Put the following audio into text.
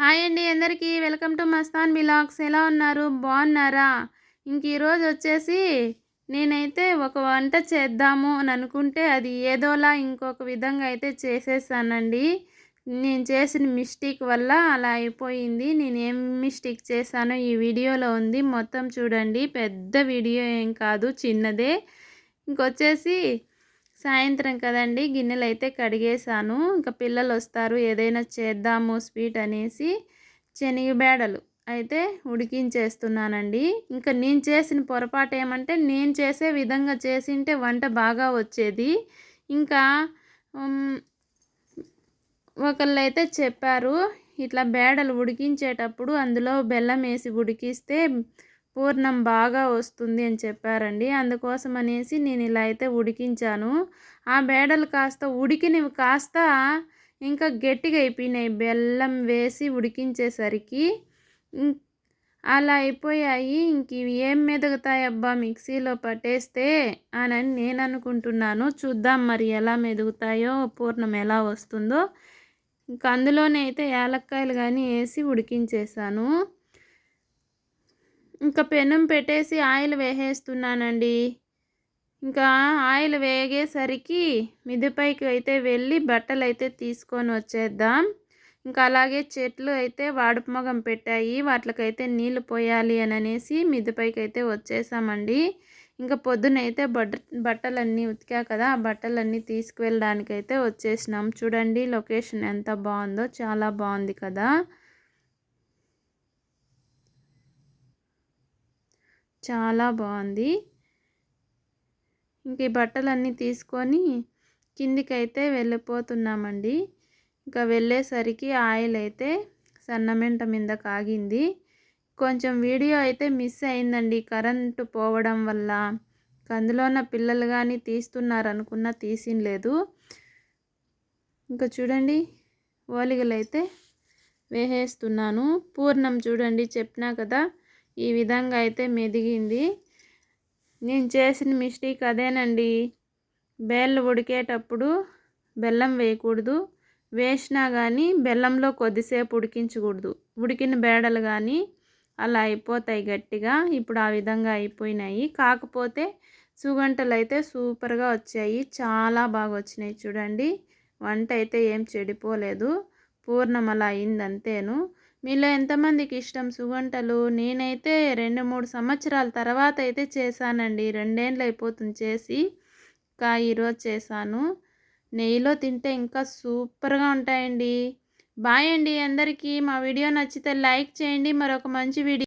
Hi అండి అందరికీ. Welcome to Mastan blogs. ఎలా ఉన్నారు? బాగున్నారా? ఇంక ఈరోజు వచ్చేసి నేనైతే ఒక వంట చేద్దాము అని అనుకుంటే అది ఏదోలా ఇంకొక విధంగా అయితే చేసేసానండి. నేను చేసిన మిస్టేక్ వల్ల అలా అయిపోయింది. నేను ఏం మిస్టేక్ చేశానో ఈ వీడియోలో ఉంది. మొత్తం చూడండి. పెద్ద వీడియో ఏం కాదు చిన్నదే. ఇంకొచ్చేసి సాయంత్రం కదండి గిన్నెలు అయితే కడిగేశాను. ఇంకా పిల్లలు వస్తారు ఏదైనా చేద్దాము స్వీట్ అనేసి శనగబేడలు అయితే ఉడికించేస్తున్నానండి. ఇంకా నేను చేసిన పొరపాటు ఏమంటే నేను చేసే విధంగా చేసింటే వంట బాగా వచ్చేది. ఇంకా ఒకళ్ళు అయితే చెప్పారు ఇట్లా బేడలు ఉడికించేటప్పుడు అందులో బెల్లం వేసి ఉడికిస్తే పూర్ణం బాగా వస్తుంది అని చెప్పారండి. అందుకోసం అనేసి నేను ఇలా అయితే ఉడికించాను. ఆ బేడలు కాస్త ఉడికినవి కాస్త ఇంకా గట్టిగా అయిపోయినాయి. బెల్లం వేసి ఉడికించేసరికి అలా అయిపోయాయి. ఇంక ఇవి ఏం మెదుగుతాయబ్బా మిక్సీలో పట్టేస్తే అని నేను అనుకుంటున్నాను. చూద్దాం మరి ఎలా మెదుగుతాయో పూర్ణం ఎలా వస్తుందో. ఇంక అందులోనే అయితే యాలక్కాయలు కానీ వేసి ఉడికించేసాను. ఇంకా పెనం పెట్టేసి ఆయిల్ వేసేస్తున్నానండి. ఇంకా ఆయిల్ వేగేసరికి మిదిపైకి అయితే వెళ్ళి బట్టలు అయితే తీసుకొని వచ్చేద్దాం. ఇంకా అలాగే చెట్లు అయితే వాడుపుమగం పెట్టాయి. వాటికైతే నీళ్ళు పోయాలి అని అనేసి మిదిపైకి అయితే వచ్చేసామండి. ఇంకా పొద్దునైతే బట్ట బట్టలన్నీ ఉతికా కదా ఆ బట్టలన్నీ తీసుకువెళ్ళడానికైతే వచ్చేసినాం. చూడండి లొకేషన్ ఎంత బాగుందో చాలా బాగుంది కదా. చాలా బాగుంది. ఇంక ఈ బట్టలన్నీ తీసుకొని కిందికైతే వెళ్ళిపోతున్నామండి. ఇంకా వెళ్ళేసరికి ఆయిల్ అయితే సన్నమెంట మీద కాగింది. కొంచెం వీడియో అయితే మిస్ అయిందండి. కరెంటు పోవడం వల్ల. అందులోన పిల్లలు కానీ తీస్తున్నారనుకున్నా తీసినలేదు. ఇంకా చూడండి ఓలిగలు అయితే వేసేస్తున్నాను. పూర్ణం చూడండి చెప్పినా కదా ఈ విధంగా అయితే మెదిగింది. నేను చేసిన మిస్టేక్ అదేనండి. బేళ్ళు ఉడికేటప్పుడు బెల్లం వేయకూడదు. వేసినా కానీ బెల్లంలో కొద్దిసేపు ఉడికించకూడదు. ఉడికిన బేడలు కానీ అలా అయిపోతాయి గట్టిగా. ఇప్పుడు ఆ విధంగా అయిపోయినాయి. కాకపోతే సుగంటలు అయితే సూపర్గా వచ్చాయి. చాలా బాగా వచ్చినాయి చూడండి. వంట అయితే ఏం చెడిపోలేదు. పూర్ణం అలా అయింది అంతేను. మీలో ఎంతమందికి ఇష్టం సుగంటలు? నేనైతే రెండు మూడు సంవత్సరాల తర్వాత అయితే చేశానండి. రెండేళ్ళు అయిపోతుంది చేసి ఇంకా ఈరోజు చేశాను. నెయ్యిలో తింటే ఇంకా సూపర్గా ఉంటాయండి. బాయ్ అండి అందరికీ. మా వీడియో నచ్చితే లైక్ చేయండి. మరొక మంచి వీడియో